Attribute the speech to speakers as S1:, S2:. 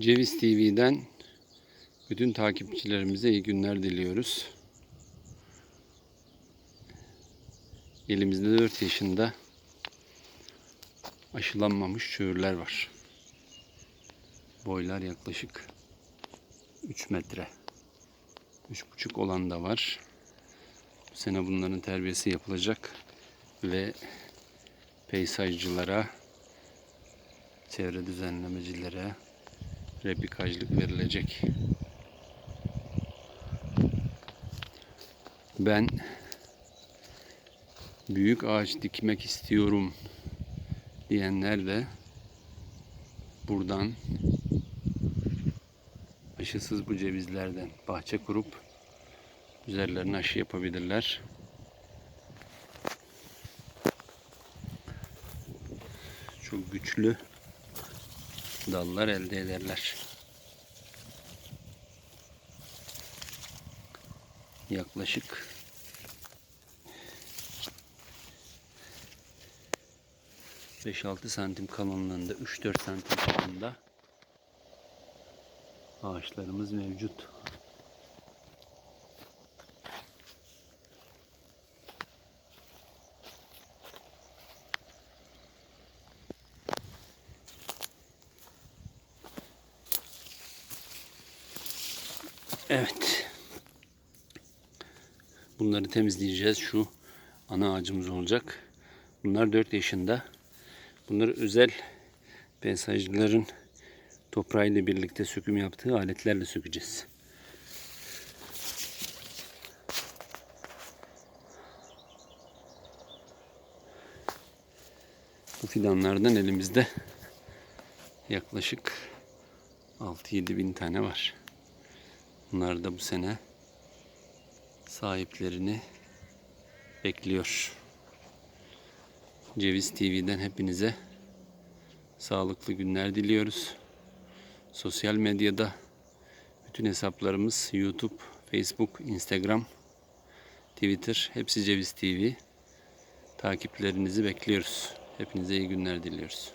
S1: Ceviz TV'den bütün takipçilerimize iyi günler diliyoruz. Elimizde 4 yaşında aşılanmamış çığırlar var. Boylar yaklaşık 3 metre. 3,5 olan da var. Bu sene bunların terbiyesi yapılacak ve peysajcılara, çevre düzenlemecilere replikajlık verilecek. Ben büyük ağaç dikmek istiyorum diyenler de buradan aşısız bu cevizlerden bahçe kurup üzerlerine aşı yapabilirler. Çok güçlü dallar elde ederler. Yaklaşık beş altı santim kalınlığında 3-4 santim kalınlığında ağaçlarımız mevcut. Evet. Bunları temizleyeceğiz. Şu ana ağacımız olacak. Bunlar 4 yaşında. Bunları özel peyzajcıların toprağıyla birlikte söküm yaptığı aletlerle sökeceğiz. Bu fidanlardan elimizde yaklaşık 6-7 bin tane var. Bunlar da bu sene sahiplerini bekliyor. Ceviz TV'den hepinize sağlıklı günler diliyoruz. Sosyal medyada bütün hesaplarımız YouTube, Facebook, Instagram, Twitter hepsi Ceviz TV. Takiplerinizi bekliyoruz. Hepinize iyi günler diliyoruz.